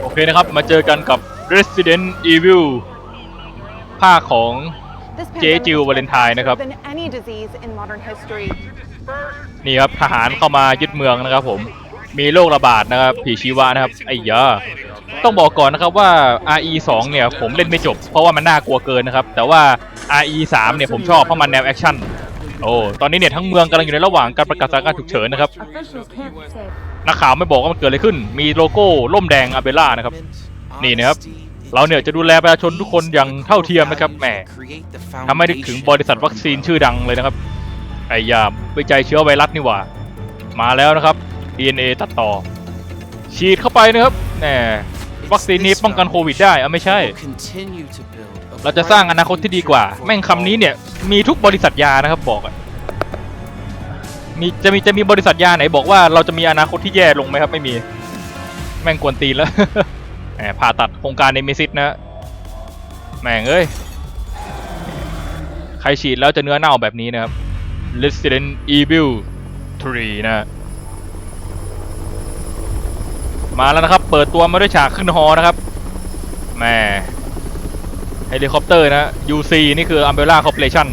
โอเคนะครับ มาเจอกันกับ Resident Evil ภาคของเจจิววาเลนไทน์นะครับ นี่ครับทหารเข้ามายึดเมืองนะครับผม มีโรคระบาดนะครับ ผีชีวะนะครับ ไอ้ยาต้องบอกก่อนนะครับว่า RE 2เนี่ยผมเล่นไม่จบ เพราะว่ามันน่ากลัวเกินนะครับ แต่ว่า RE 3เนี่ยผมชอบเพราะมันแนวแอคชั่น โอ้ตอนนี้เนี่ยทั้งเมืองกำลังอยู่ในระหว่างการประกาศสถานการณ์ฉุกเฉินนะครับนักข่าวไม่บอกว่ามันเกิดอะไรขึ้น มีโลโก้ล่มแดงอาเบล่านะครับ นี่นะครับ เราเนี่ยจะดูแลประชาชนทุกคนอย่างเท่าเทียมนะครับแหมทำให้นึกถึงบริษัทวัคซีนชื่อดังเลยนะครับ ไอยาวิจัยเชื้อไวรัสนี่หว่า มาแล้วนะครับ DNA ตัดต่อ ฉีดเข้าไปนะครับแหมวัคซีนนี้ป้องกันโควิดได้อะไม่ใช่ เราจะสร้างอนาคตที่ดีกว่า แม่งคำนี้เนี่ย มีทุกบริษัทยานะครับบอกอะมีจะมีจะมีบริษัทยาไหนบอกว่าเราจะมีอนาคตที่แย่ลงไหมครับ ไม่มี แม่งกวนตีนแล้วแหมผ่าตัดโครงการเนมิซิสนะแม่งเอ้ย ใครฉีดแล้วจะเนื้อเน่าแบบนี้นะครับ Resident Evil 3 นะ มาแล้วนะครับ เปิดตัวมาด้วยฉากขึ้นฮอนะครับแหม เฮลิคอปเตอร์นะ UC นี่คือ Umbrella Corporation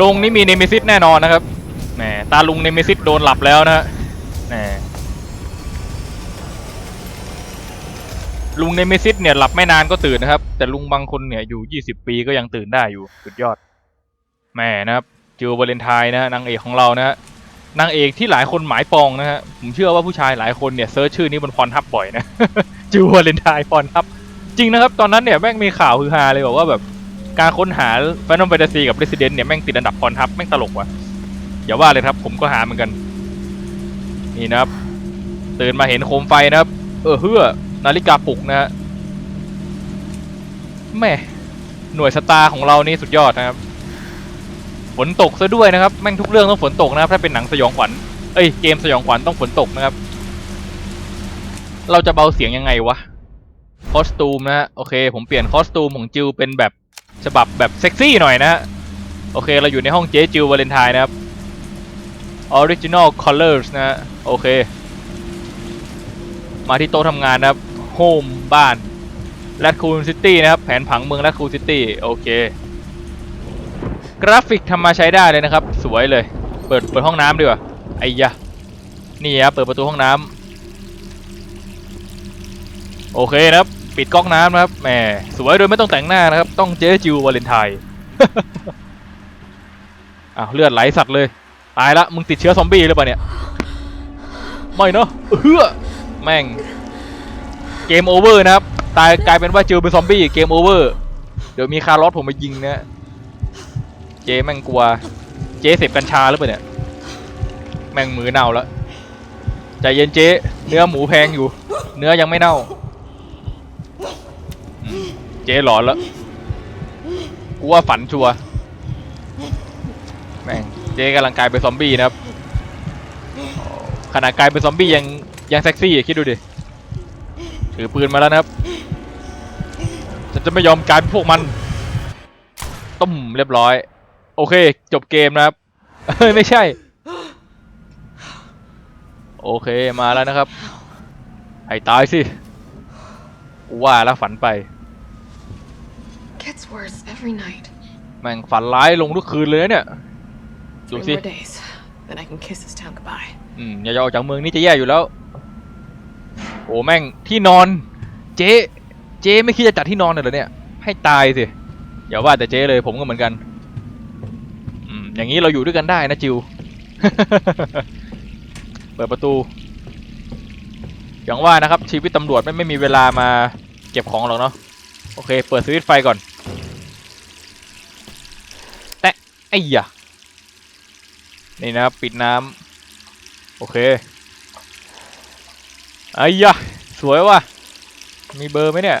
ลุงนี่มีเนมิซิสแน่นอนนะครับแหมตาลุงเนมิซิสโดนหลับแล้วนะฮะแหมลุงเนมิซิสเนี่ยหลับไม่นานก็ตื่นนะครับ แต่ลุงบางคนเนี่ยอยู่ 20 ปีก็ยังตื่นได้อยู่สุดยอดแหม่นะครับจิววาเลนไทน์นะนางเอกของเรานะฮะนางเอกที่หลายคนหมายปองนะฮะผมเชื่อว่าผู้ชายหลายคนเนี่ยเซิร์ชชื่อนี้บนพรทับบ่อยนะจิววาเลนไทน์พรทับ จริงนะครับ ตอนนั้นเนี่ยแม่งมีข่าวฮือฮาเลยบอกว่าแบบการค้นหา Final Fantasy กับ Resident เนี่ยแม่งติดอันดับพรทับแม่งตลกว่ะอย่าว่าเลยครับ ผมก็หาเหมือนกัน นี่นะครับ ตื่นมาเห็นโคมไฟนะครับ เออเฮือนาฬิกาปลุกนะฮะแม่หน่วยสตาร์ของเรานี่สุดยอดนะครับ ฝนตกซะด้วยนะครับ แม่งทุกเรื่องต้องฝนตกนะครับ ถ้าเป็นหนังสยองขวัญเอ้ยเกมสยองขวัญต้องฝนตกนะครับ เราจะเบาเสียงยังไงวะ คอสตูมนะฮะโอเค ผมเปลี่ยนคอสตูมของจิวเป็นแบบฉบับแบบเซ็กซี่หน่อยนะ โอเค เราอยู่ในห้องเจ๊จิววาเลนไทน์นะครับ Original Colors นะฮะโอเค มาที่โต๊ะทำงานนะครับ Home บ้าน Raccoon City นะครับ แผนผังเมือง Raccoon City โอเค กราฟิกทำมาใช้ได้เลยนะครับ สวยเลย เปิดเปิดห้องน้ำดีกว่า ไอ้ยะ นี่ครับเปิดประตูห้องน้ำโอเคนะครับ ปิดก๊อกน้ำนะครับแหมสวยโดยไม่ต้องแต่งหน้านะครับ ต้องเจ๊จิววาเลนไทน์อ้าวเลือดไหลสัตว์เลย ตายละมึงติดเชื้อซอมบี้หรือเปล่าเนี่ย ไม่เนาะเฮือแม่ง เกมโอเวอร์นะครับ ตายกลายเป็นว่าจิวเป็นซอมบี้เกมโอเวอร์ เดี๋ยวมีคาร์ลอสผมมายิงนะเจ๊แม่งกลัว เจ๊เสพกัญชาหรือเปล่าเนี่ย แม่งมือเน่าแล้วใจเย็นเจ๊เนื้อหมูแพงอยู่ เนื้อยังไม่เน่า เจ๊หลอนแล้วกูว่าฝันชัวร์แม่งเจ๊กำลังกลายเป็นซอมบี้นะครับขนาดกลายเป็นซอมบี้ยังยังเซ็กซี่อะคิดดูดิถือปืนมาแล้วนะครับฉันจะไม่ยอมกลายเป็นพวกมันต้มเรียบร้อย โอเค จบเกมนะครับเอ้ยไม่ใช่ โอเคมาแล้วนะครับ ให้ตายสิกูว่าแล้วฝันไป worse every night. แม่งฝันร้ายลงทุกคืนเลยนะเนี่ย ดู Three สิ more days, then I can kiss this town goodbye. อืมอย่าออกจากเมืองนี่จะแย่อยู่แล้ว โอ้แม่งที่นอน เจ๊เจ๊ไม่คิดจะจัดที่นอนเลยเหรอเนี่ย ให้ตายสิอย่าว่าแต่เจ๊เลยผมก็เหมือนกัน อืมอย่างนี้เราอยู่ด้วยกันได้นะจิว เปิดประตู อย่างว่านะครับชีวิตตำรวจไม่ไม่มีเวลามาเก็บของหรอกเนาะโอเค เปิดสวิตช์ไฟก่อน ไอ้ยะนี่นะครับปิดน้ำโอเคไอ้ยะสวยว่ะ มีเบอร์ไหมเนี่ย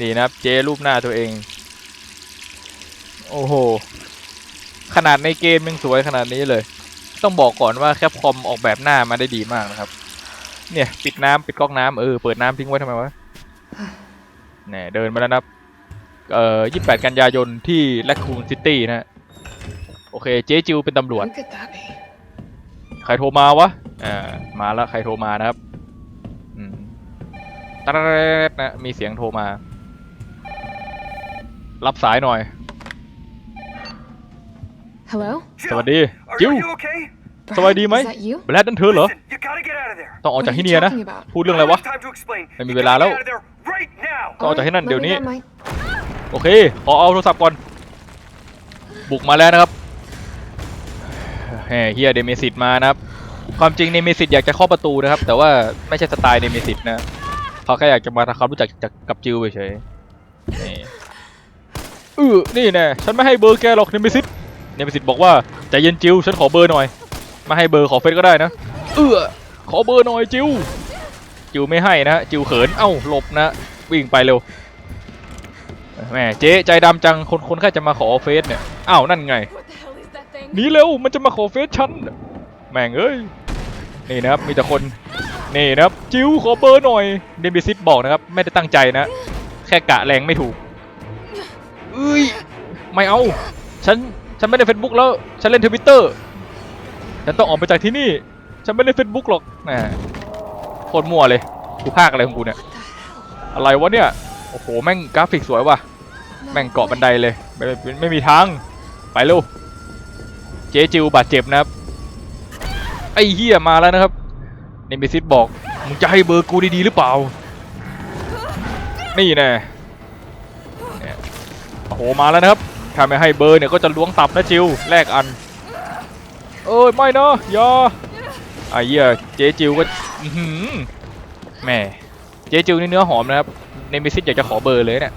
นี่นะครับเจรูปหน้าตัวเอง โอ้โห ขนาดในเกมยังสวยขนาดนี้เลย ต้องบอกก่อนว่าแคปคอมออกแบบหน้ามาได้ดีมากนะครับ เนี่ย ปิดน้ำปิดก๊อกน้ำเออ เปิดน้ำทิ้งไว้ทำไมวะแหน่เดินมาแล้วนะครับ เอ่อ28 กันยายนที่แลคคูนซิตี้นะฮะโอเคเจ๊จิวเป็นตำรวจ ใครโทรมาวะอ่ามาแล้วใครโทรมานะครับอืมตะเรดนะมีเสียงโทรมา รับสายหน่อย Hello? สวัสดี จิว you okay? สบายดีไหม Is that you? แบรดนั่นเธอเหรอ ต้องออกจากที่นี่นะ พูดเรื่องอะไรวะ ไม่มีเวลาแล้ว ต้องออกจากที่นั่นเดี๋ยว me นี้ grab my- โอเค ขอเอาโทรศัพท์ก่อน บุกมาแล้วนะครับแหมเฮียเดเมซิตมานะครับ ความจริงเดเมซิตอยากจะเคาประตูนะครับ แต่ว่าไม่ใช่สไตล์เดเมซิตนะเขาแค่อยากจะมาทำความรู้จักจากกับจิวเฉยๆนี่อือนี่แน่ฉันไม่ให้เบอร์แกหรอกเดเมซิตเดเมซิตบอกว่าใจเย็นจิวฉันขอเบอร์หน่อย มาให้เบอร์ขอเฟซก็ได้นะ เออขอเบอร์หน่อยจิวจิวไม่ให้นะจิวเขินเอ้าหลบนะวิ่งไปเร็ว แหม่เจ๊ใจดำจังคนคนแค่จะมาขอเฟซเนี่ยอ้าวนั่นไง What the hell is that thing? หนีเร็วมันจะมาขอเฟซฉันแม่งเอ้ยนี่นะครับมีแต่คนนี่นะครับจิวขอเบอร์หน่อยเดบิซิตบอกนะครับไม่ได้ตั้งใจนะ แค่กะแรงไม่ถูกเอ้ยไม่เอาฉันฉันไม่ได้เฟซบุ๊กแล้วฉันเล่นทวิตเตอร์ฉันต้องออกไปจากที่นี่ ฉันไม่ได้เฟซบุ๊กหรอกแหมโคตรมั่วเลยกูภาคอะไรของกูเนี่ยอะไรวะเนี่ยโอ้โหแม่งกราฟิกสวยว่ะ แม่งเกาะบันไดเลยไม่ไม่ไม่มีทางไปเร็วเจ๊จิวบาดเจ็บนะครับไอ้เฮียมาแล้วนะครับเนมิซิสบอกมึงจะให้เบอร์กูดีๆหรือเปล่า นี่แน่โอ้โหมาแล้วนะครับถ้าไม่ให้เบอร์เนี่ยก็จะล้วงตับนะจิวแลกอัน เอ้ยไม่นะอย่าไอ้เหี้ยเจ๊จิวก็แหม่เจ๊จิวนี่เนื้อหอมนะครับเนมิซิสอยากจะขอเบอร์เลยเนี่ย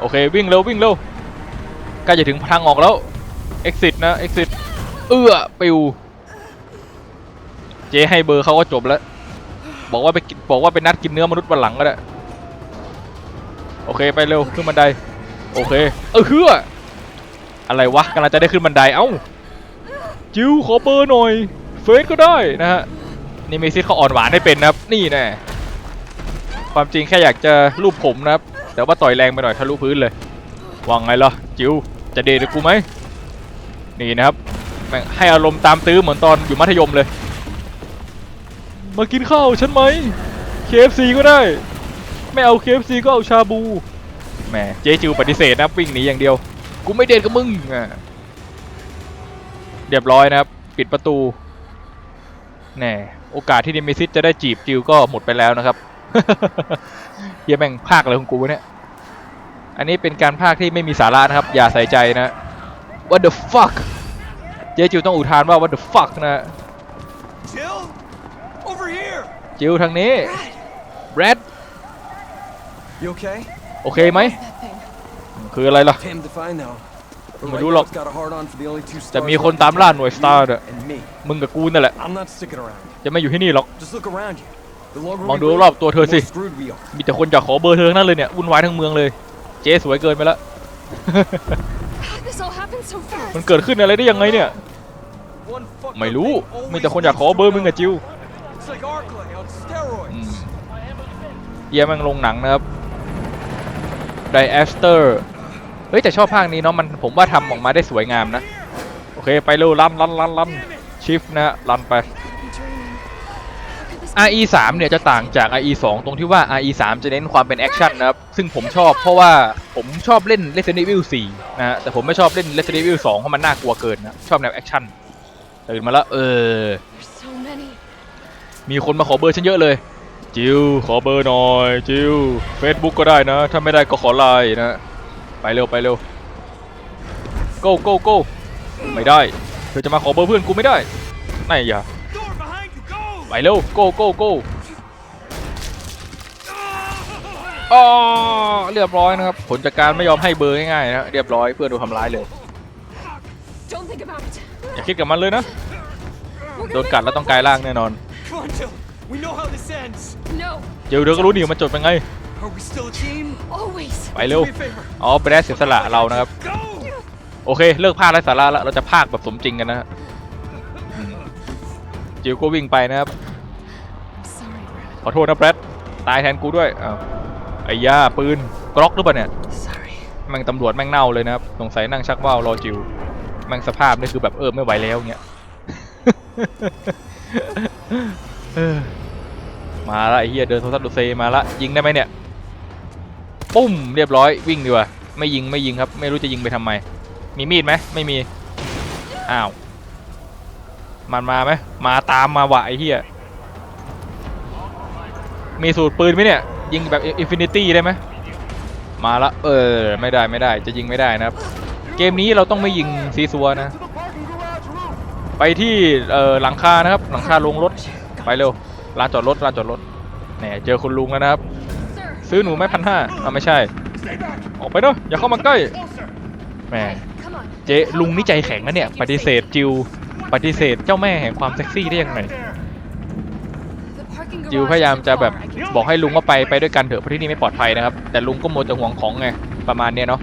โอเควิ่งเร็ววิ่งเร็วใกล้จะถึงทางออกแล้ว exit นะ exit เอื้อปิว เจ๊ให้เบอร์เขาก็จบแล้ว บอกว่าไปบอกว่าเป็นนัดกินเนื้อมนุษย์วันหลังก็ได้ โอเคไปเร็วขึ้นบันได โอเค เออเฮืออะไรวะกำลังจะได้ขึ้นบันได เอ้า จิวขอเบอร์หน่อย เฟซก็ได้นะฮะ นี่เมซิสเขาอ่อนหวานให้เป็นนะครับ นี่แน่ความจริงแค่อยากจะรูปผมนะครับ แต่ว่าต่อยแรงไปหน่อยทะลุพื้นเลยว่าไงล่ะจิวจะเดทกับกูไหมนี่นะครับแม่งให้อารมณ์ตามตื้อเหมือนตอนอยู่มัธยมเลย มากินข้าวฉันไหม KFC ก็ได้ ไม่เอา KFC ก็เอาชาบูแหมเจ๊จิวปฏิเสธนะวิ่งหนีอย่างเดียว กูไม่เดทกับมึงอะเรียบร้อยนะครับ ปิดประตูแน่โอกาสที่ดิมิซิสจะได้จีบจิวก็หมดไปแล้วนะครับ เฮียแม่งภาคอะไรของกูวะเนี่ย อันนี้เป็นการภาคที่ไม่มีสาระนะครับ อย่าใส่ใจนะ What the fuck เจ๊จิวต้องอุทานว่า What the fuck นะ Jill, over here. จิวทางนี้แรด You okay? โอเคไหม That thing. คืออะไรล่ะ Damned if I know. But Mà right đu now lộc. it's got a hard on for the only two จะ stars มีคน left ตามล่าหน่วย You Star เนี่ย and me. มึงกับกูนั่นแหละ I'm not sticking around. จะไม่อยู่ที่นี่หรอก Just look around you. The longer มอง we ดู wait, รอบตัวเธอ the สิ more screwed we are. มีแต่คนอยากขอเบอร์เธอทั้งนั้นเลยเนี่ยวุ่นวายทั้งเมืองเลย เจ๊สวยเกินไปแล้ว God, this all happened so fast. มันเกิดขึ้นอะไรได้ยังไงเนี่ย One fucked ไม่ up รู้ thing มีแต่ always คนอยากขอเบอร์มึงกับจิว It's like Arclay on steroids. อืมเยี่ยแม่งลงหนังนะครับไดแอสเตอร์ เฮ้ยแต่ชอบภาคนี้เนาะมันผมว่าทำออกมาได้สวยงามนะ โอเคไปเร็วลันลันลันลันชิฟนะฮะลันไป I'm dreaming. How could this be? RE 3เนี่ยจะต่างจาก RE 2ตรงที่ว่า RE 3จะเน้นความเป็นแอคชั่นนะครับ ซึ่งผมชอบเพราะว่าผมชอบเล่น Resident Evil 4นะฮะแต่ผมไม่ชอบเล่น Resident Evil 2เพราะมันน่ากลัวเกินนะชอบแนวแอคชั่นตื่นมาแล้วเออ มีคนมาขอเบอร์ฉันเยอะเลย จิวขอเบอร์หน่อย จิว Facebook ก็ได้นะ ถ้าไม่ได้ก็ขอไลน์นะ ไปเร็วไปเร็ว go go go ไม่ได้เธอจะมาขอเบอร์เพื่อนกูไม่ได้ไม่อย่า ไปเร็ว go go go อ๋อเรียบร้อยนะครับ ผลจากการไม่ยอมให้เบอร์ง่ายๆนะเรียบร้อยเพื่อนโดนทำร้ายเลยอย่าคิดกับมันเลยนะโดนกัดแล้วต้องกลายร่างแน่นอนเดี๋ยวเดี๋ยวก็รู้นี่มันจบเป็นไงไปเร็วอ๋อแบรดเสียสละเรานะครับ โอเค เลิกภาคไร้สาระแล้วเราจะภาคแบบสมจริงกันนะ จิวก็วิ่งไปนะครับ I'm sorry, Brad. ขอโทษนะแบรดตายแทนกูด้วยอ้าวไอ้ย่าปืนกล็อกหรือเปล่าเนี่ย Sorry. แม่งตำรวจแม่งเน่าเลยนะครับสงสัยนั่งชักว่าวรอจิวแม่งสภาพนี่คือแบบเออไม่ไหวแล้วเงี้ยเออมาละไอ้เหี้ยเดินโทรศัพท์ดูเซมาละยิงได้ไหมเนี่ยปุ้มเรียบร้อยวิ่งดีกว่าไม่ยิงไม่ยิงครับ ไม่รู้จะยิงไปทำไม มีมีดไหมไม่มีอ้าว มันมาไหมมาตามมาวะไอ้เหี้ยมีสูตรปืนไหมเนี่ย ยิงแบบอินฟินิตี้ได้ไหมมาละเออ ไม่ได้ไม่ได้จะยิงไม่ได้นะครับ เกมนี้เราต้องไม่ยิงซีซัวนะ ไปที่เอ่อหลังคานะครับ หลังคาลงรถไปเร็วลานจอดรถลานจอดรถแหนเจอคุณลุงแล้วนะครับ ซื้อหนูไหม่พันห้าอ่าไม่ใช่ ออกไปเนาะอย่าเข้ามาใกล้แหมเจ๊ลุงนี่ใจแข็งนะเนี่ย ปฏิเสธจิว ปฏิเสธเจ้าแม่แห่งความเซ็กซี่ได้ยังไง The parking จิว garage พยายาม isn't จะแบบ far. I can บอกให้ลุงว่าไปไปด้วยกันเถอะเพราะที่นี่ไม่ปลอดภัยนะครับ แต่ลุงก็โมวแต่ห่วงของไงประมาณเนี้ยเนาะ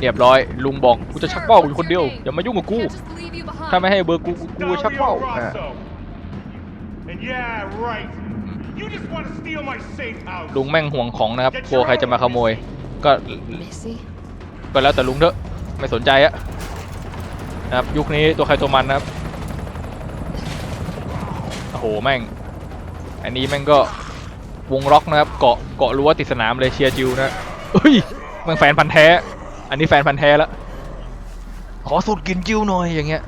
เรียบร้อย ลุงบอกกูจะชักเป้าอยู่คนเดียวอย่ามายุ่งกับกู Can't just leave you behind. ถ้าไม่ให้เบอร์กูกูกูชักเป้าอะ And yeah, right. You just want to steal my safe house. ลุงแม่งห่วงของนะครับกลัวใครจะมาขโมย ก็ Missy. ก็แล้วแต่ลุงเถอะไม่สนใจอะ นะครับยุคนี้ตัวใครตัวมันนะครับโอ้โหแม่ง อันนี้แม่งก็วงล็อกนะครับ เกาะเกาะรั้วติดสนามเลยเชียร์จิวนะเฮ้ยแมันแฟนพันธ์แท้ อันนี้แฟนพันธ์แท้แล้วขอสูตรกินจิวหน่อยอย่างเงี้ย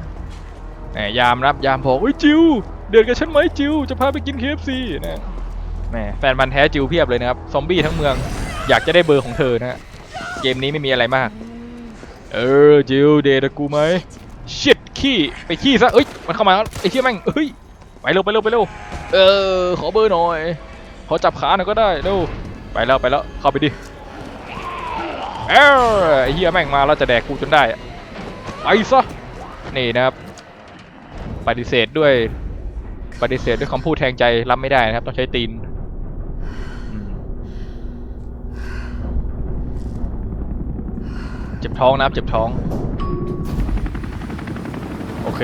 แหมยามรับยามบอกเฮ้ยจิวเดือดกับฉันไหมจิวจะพาไปกินเคฟซีนะแหมแฟนพันธ์แท้จิวเพียบเลยนะครับซอมบี้ทั้งเมืองอยากจะได้เบอร์ของเธอนะฮะเกมนี้ไม่มีอะไรมาก เออจิวเดทกูไหม ชิดขี้ไปขี้ซะเอ้ยมันเข้ามาแล้วไอ้เชี่ยแม่งเฮ้ยไปเร็วไปเร็วไปเร็วเออขอเบอร์หน่อยขอจับขาหน่อยก็ได้เร็วไปแล้วไปแล้วเข้าไปดิเออไอ้เหี้ยแม่งมาแล้วจะแดกกูจนได้ไปซะนี่นะครับ ปฏิเสธด้วย ปฏิเสธด้วยคำพูดแทงใจรับไม่ได้นะครับ ต้องใช้ตีนเจ็บท้องนะครับเจ็บท้อง โอเค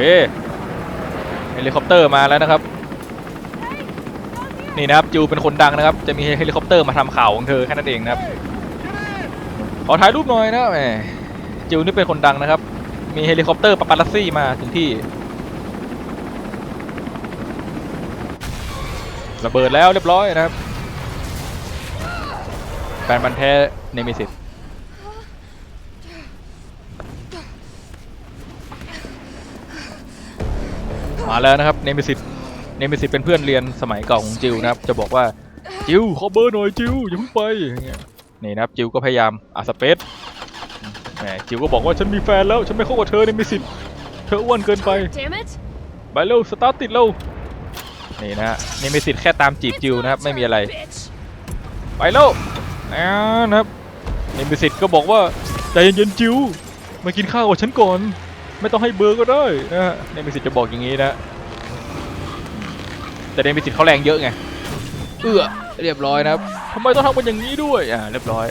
เฮลิคอปเตอร์มาแล้วนะครับ นี่นะครับจิวเป็นคนดังนะครับ จะมีเฮลิคอปเตอร์มาทำข่าวของเธอแค่นั้นเองนะครับขอถ่ายรูปหน่อยนะแหมจิวนี่เป็นคนดังนะครับ มีเฮลิคอปเตอร์ปาปารัสซี่มาถึงที่ระเบิดแล้วเรียบร้อยนะครับแฟนบันแท้เนมิสิต มาแล้วนะครับเนมิสิตเนมิสิตเป็นเพื่อนเรียนสมัยเก่าของจิวนะครับ จะบอกว่าจิวขอเบอร์หน่อยจิวอย่าเพิ่งไปอย่างเงี้ยนี่นะครับจิวก็พยายามอาสเปซแหมจิวก็บอกว่าฉันมีแฟนแล้วฉันไม่เข้ากับเธอเนมิสิตเธออ้วนเกินไป Damn it. ไปเร็วสตาร์ทติดเร็วนี่นะฮะเนมิสิตแค่ตามจีบจิวนะครับไม่มีอะไร Bitch. ไปแล้วอ่านะครับเนมิสิตก็บอกว่าใจเย็นๆจิวมากินข้าวกับฉันก่อน ไม่ต้องให้เบอร์ก็ได้นะฮะเนมิสิตจะบอกอย่างนี้นะ แต่เนมิสิตเขาแรงเยอะไง เอื้อเรียบร้อยนะครับทำไมต้องทำกันอย่างนี้ด้วย อ่า เรียบร้อย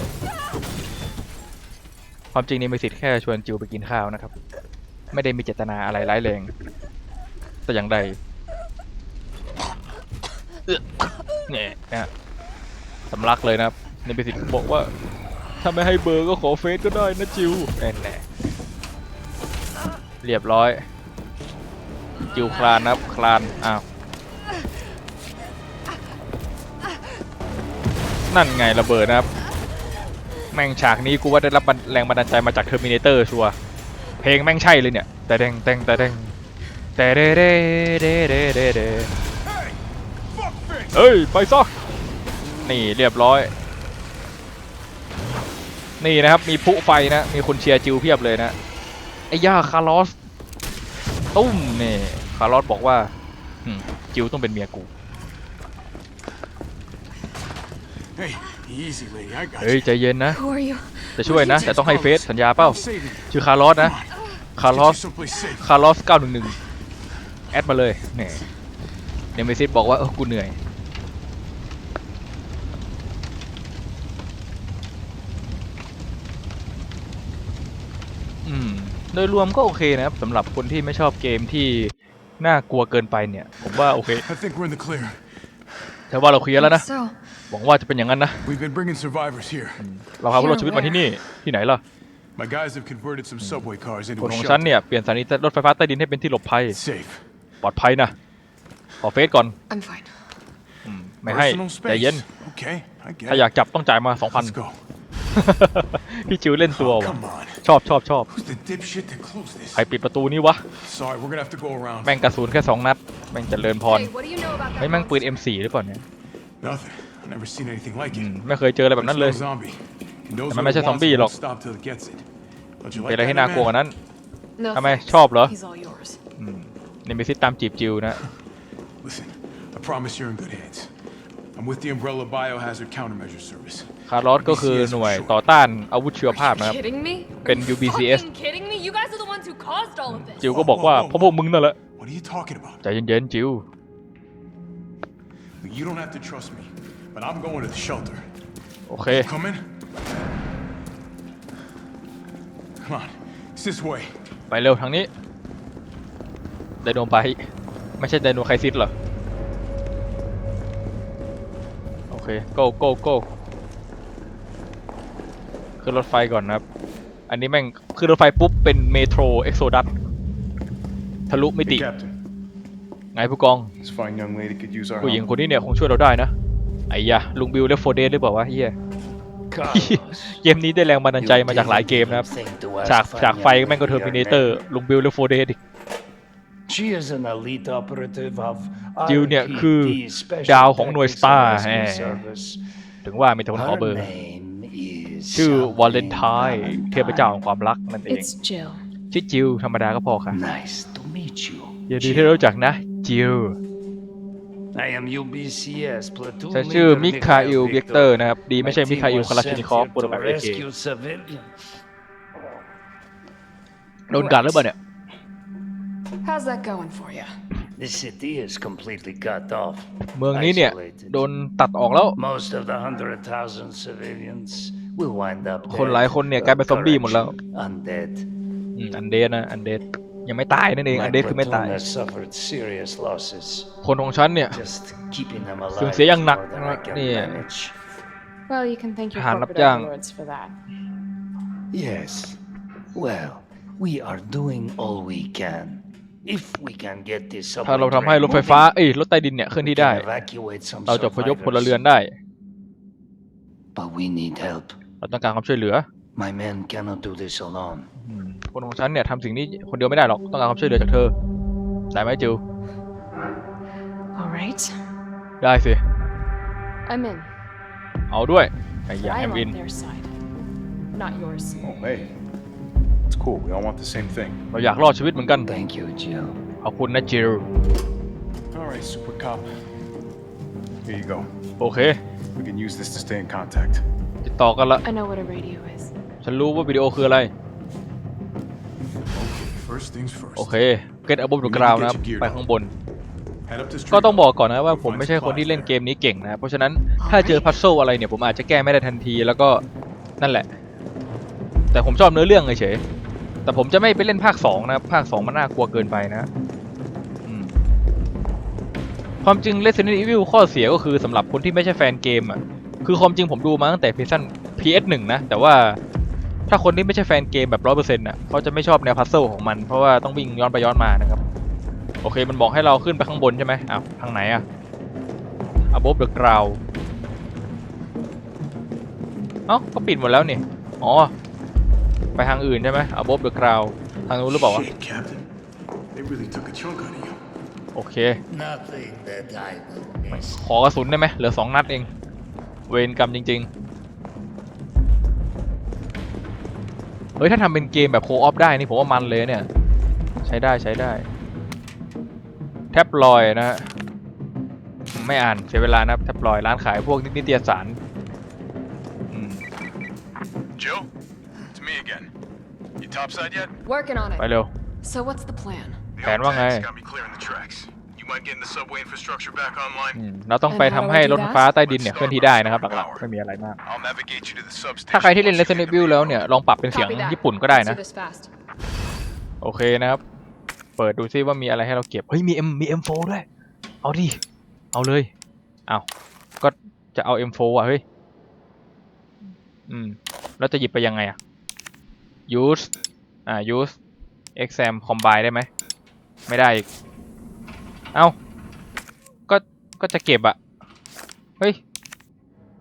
ความจริงเนมิสิตแค่ชวนจิวไปกินข้าวนะครับ ไม่ได้มีเจตนาอะไรร้ายแรง แต่อย่างใดเอื้อเนี่ยนะฮะสำลักเลยนะครับเนมิสิตบอกว่าถ้าไม่ให้เบอร์ก็ขอเฟซก็ได้นะจิวแน่แน่ เรียบร้อย จิวคลานนะครับคลาน อ้าว นั่นไงระเบิดนะครับ แม่งฉากนี้กูว่าได้รับแรงบันดาลใจมาจากเทอร์มินเตอร์ชัวเพลงแม่งใช่เลยเนี่ย แต่แดงแต่งแต่แดงแต่เดเดเดเดเดเดเฮ้ย ไปซะนี่เรียบร้อย นี่นะครับ มีพลุไฟนะ มีคนเชียร์จิวเพียบเลยนะ ไอ้ย่าคาร์ลอสตุ้มนี่คาร์ลอสบอกว่าหึจิวต้องเป็นเมียกู Hey, easy, lady. I got เฮ้ย ใจเย็นนะ Who are you? จะช่วยนะ แต่ต้องให้เฟซสัญญาเปล่า I'm saving you. ชื่อคาร์ลอสนะ คาร์ลอ Get ส you someplace safe. คาร์ลอส 911 แอดมาเลยเนี่ยเนมิซิสบอกว่าเออกูเหนื่อย อืม โดยรวมก็โอเคนะครับสำหรับคนที่ไม่ชอบเกมที่น่ากลัวเกินไปเนี่ย ผมว่าโอเค I think we're in the clear. แต่ว่าเราเคลียร์แล้วนะ So, หวังว่าจะเป็นอย่างนั้นนะ We've been bringing survivors here. เราพาผู้รอดชีวิตมาที่นี่ที่ไหนล่ะ My guys have converted some subway cars ค into น a ของฉัน shelter. เนี่ยเปลี่ยนสถานีรถไฟฟ้าใต้ดินให้เป็นที่หลบภัย It's safe. ปลอดภัยนะ ขอเฟซก่อน I'm fine. ไม่ให้ Personal ใจเย็น space. Okay, I get ถ้า it. อยากจับต้องจ่ายมา Let's 2,000 go. พี่จิวเล่นตัว Oh, ว่ะ come on. ชอบชอบชอบ Who's the dipshit that closed this? ใครปิดประตูนี่วะ Sorry, we're gonna have to go around. แม่งกระสุนแค่2นัด แม่งเจริญพร Hey, what do you know about that? เฮ้ยแม่งปืน monster? M4 หรือเปล่าเนี่ย Nothing. I've never seen anything like อื it. มไม่เคยเจออะไรแบบ But นั้น it's เลย no zombie. And those แต่มันไม่ใช่ are the ซอมบี้ ones หรอก that won't stop till it gets it. Don't you เป็น like อะไร that, ที่น่ากลัวกว่า man? นั้น No, ทำไม thanks. ชอบเหรอ He's all yours. นี่มีซิตตามจีบจิวนะ Listen, I promise you're in good hands. I'm with the Umbrella Biohazard Countermeasure Service. คาร์ลอสก็คือหน่วยต่อต้านอาวุธชีวภาพนะครับ Kidding me? เป็น Are you UBCS fucking kidding me? You guys are the ones who caused all of this. จิวก็บอกว่าเพราะพวกมึงนั่นแหละ What are you talking about? ใจเย็นๆจิว Look, You don't have to trust me, but I'm going to the shelter. โอเค Coming? Come on, it's this way. ไปเร็วทางนี้ไดโนไป ไม่ใช่ไดโนไคซิสเหรอ เค go go go ขึ้นรถไฟก่อนนะครับ อันนี้แม่งขึ้นรถไฟปุ๊บเป็นเมโทรเอ็กโซดัสทะลุมิติ Captain, ไงผู้กอง this fine young lady could use our ผู้หญิง help. คนนี้เนี่ยคงช่วยเราได้นะ ไอ้ยะลุงบิลเลฟโฟเดหรือเปล่าวะเฮีย เกมนี้ได้แรงบันดาลใจมาจากหลายเกมนะครับฉากฉากไฟแม่งก็เทอร์มินเตอร์ลุงบิลเลฟโฟเดอีก จิวเนี่ยคือ RPD Special ดาวของหน่วย Tactics Star and Rescue แหม Service. ถึงว่ามีแต่คนขอเบอ Her ร์ name is ชื่อ Something วาเลนไทน์เทพเจ้าของความรักนั่นเอง It's Jill. ชื่อจิวธรรมดาก็พอค่ะ Nice to meet you. ยินดีที่รู้จักนะ จิว I am UBCS platoon ฉันชื่อ leader มิคาอิล Mikhail เวกเตอ Viktor. ร์นะครับ ดีไม่ใช่ My มิ team คาอิล was คาลาชิ sent นิคอฟ here ปืน to แบบเอเค rescue civilians. โดนกัดหรือเปล่าเนี่ย How's that going for you? The city is completely cut off. เมืองนี้เนี่ย isolated. โดนตัดออกแล้ว Most of the hundred thousand civilians will wind up คนหลายคนเนี่ยกลายเป็นซอมบี้หมดแล้ว correction, undead. อืมอันเดนนะ อันเดนยังไม่ตายนั่นเอง อั My นเดนคือไม่ตาย platoon has suffered serious losses. คนของฉันเนี่ย Just keeping them สูญ alive เสียอย่าง is หนัก more than I can นี่ manage. Well, you can thank your ทหารรับ corporate จ้าง overlords for that. Yes. Well, we are doing all we can. If we can get this ถ้า subway เราทำให้ train รถไฟฟ้า moving, เอ้ย รถใต้ดินเนี่ยเคลื่อน we ที่ได้ can evacuate some เราจะพยพพลเรือน survivors. ได้ But we need help. เราต้องการความช่วยเหลือ My men cannot do this alone. อืมคนของฉันเนี่ยทำสิ่งนี้คนเดียวไม่ได้หรอก ต้องการความช่วยเหลือจากเธอ ได้ไหมจิว All right. ได้สิ I'm in. เอาด้วยไอ้ยา But แอ I'm มอิน on their side, not yours. Oh, hey. It's cool. We all want the same thing. เราอยากรอดชีวิตเหมือนกัน Thank you, Jill. ขอบคุณนะจิว All right, super cop. Here you go. โอเค We can use this to stay in contact. ติดต่อกันละ I know what a radio is. ฉันรู้ว่าวิดีโอคืออะไร First things first. โอเค get above the ground นะครับ ไปข้างบน Head up this ก็ street. ต้องบอกก่อนนะว่าผมไม่ใช่คนที่เล่นเกมนี้เก่งนะเพราะฉะนั้นถ้าเจอพัซโซอะไรเนี่ยผมอาจจะแก้ไม่ได้ทันทีแล้วก็นั่นแหละ แต่ผมชอบเนื้อเรื่องเฉยๆ แต่ผมจะไม่ไปเล่นภาค2นะครับ ภาค2มันน่ากลัวเกินไปนะความจริง Resident Evil ข้อเสียก็คือสำหรับคนที่ไม่ใช่แฟนเกมอะ คือความจริงผมดูมาตั้งแต่ PS PS1 นะ แต่ว่าถ้าคนที่ไม่ใช่แฟนเกมแบบร้อยเปอร์เซ็นต์อะเขาจะไม่ชอบแนวพัซเซิลของมัน เพราะว่าต้องวิ่งย้อนไปย้อนมานะครับ โอเคมันบอกให้เราขึ้นไปข้างบนใช่ไหมอ้าวทางไหนอะ above the ground เอ้าก็ปิดหมดแล้วนี่ อ๋อ ไปทางอื่นใช่ไหม above the ground ทางนู้นหรือเปล่าวะ Shit, Captain. They really took a chunk out of you. โอเค Nothing that I will miss. ขอกระสุนได้ไหมเหลือสองนัดเอง เวรกรรมจริง ๆ เฮ้ย ถ้าทำเป็นเกมแบบโคออฟได้นี่ผมว่ามันเลยเนี่ย ใช้ได้ใช้ได้ แท็บลอยนะฮะไม่อ่านเสียเวลานะครับแท็บลอยร้านขายพวกนิตยสารอืม Jill, it's me again. You topside yet? Working on ไป it. เร็ว So what's the plan? The Fan old ว่าไง? tanks got me clearing the tracks. You mind getting the subway infrastructure back online? อืมเราต้องไปทำให้รถไฟฟ้าใต้ดินเนี่ยเคลื่อนที่ได้นะครับหลักๆไม่มีอะไรมาก I'll navigate you to the substation. ถ้าใครที่เล่น once you Resident get the Evil แล้ว reload. เนี่ยลองปรับเป็นเสียง Copy that. ญี่ปุ่นก็ได้ Let's นะ do this fast. โอเคนะครับ เปิดดูซิว่ามีอะไรให้เราเก็บ เฮ้ยมี M มี M4 ด้วย เอาดิ เอาเลย เอาก็จะเอา M4 อะเฮ้ย อืม แล้วจะหยิบไปยังไงอะ use อ่า use exam combine ได้ไหม ไม่ได้อีก เอ้า ก็ ก็จะเก็บอะเฮ้ย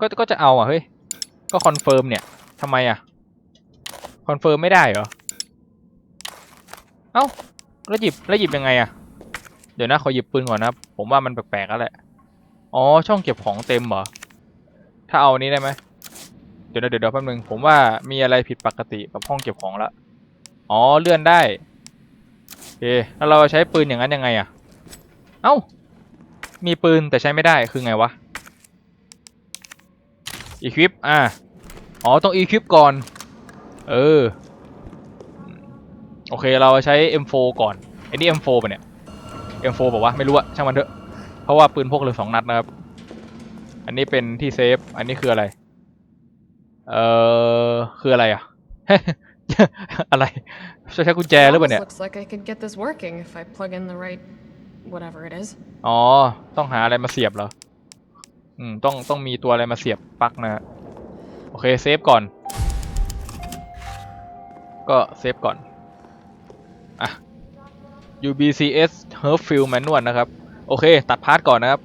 ก็ ก็จะเอาอะเฮ้ย ก็คอนเฟิร์มเนี่ยทำไมอะคอนเฟิร์มไม่ได้เหรอ เอ้า แล้วหยิบ แล้วหยิบยังไงอะเดี๋ยวนะ ขอหยิบปืนก่อนนะครับผมว่ามันแปลกๆแล้วแหละ อ๋อ ช่องเก็บของเต็มเหรอ ถ้าเอาอันนี้ได้ไหม เดี๋ยวเดี๋ยวเดี๋ยวแป๊บนึงผมว่ามีอะไรผิดปกติกับห้องเก็บของละอ๋อเลื่อนได้โอเคแล้วเราใช้ปืนอย่างนั้นยังไงอะเอ้ามีปืนแต่ใช้ไม่ได้คือไงวะอีควิปอ่าอ๋อต้องอีควิปก่อน เออโอเคเราใช้ M4 ก่อนไอ้นี่ M4 ป่ะเนี่ย M4 บอกว่าไม่รู้อะช่างมันเถอะ เพราะว่าปืนพกเหลือสองนัดนะครับ อันนี้เป็นที่เซฟ อันนี้คืออะไร เอ่อคืออะไรอะ อะไรใช้กุญแจหรือเปล่าเนี่ย Looks like I could get this working if I plug in the right whatever it is. อ๋อ ต้องหาอะไรมาเสียบเหรอ อืม ต้อง ต้องมีตัวอะไรมาเสียบปลั๊กนะฮะโอเค เซฟก่อน ก็เซฟก่อน อะ UBCS Herfield Manual นะครับ โอเค ตัดพาร์ทก่อนนะครับ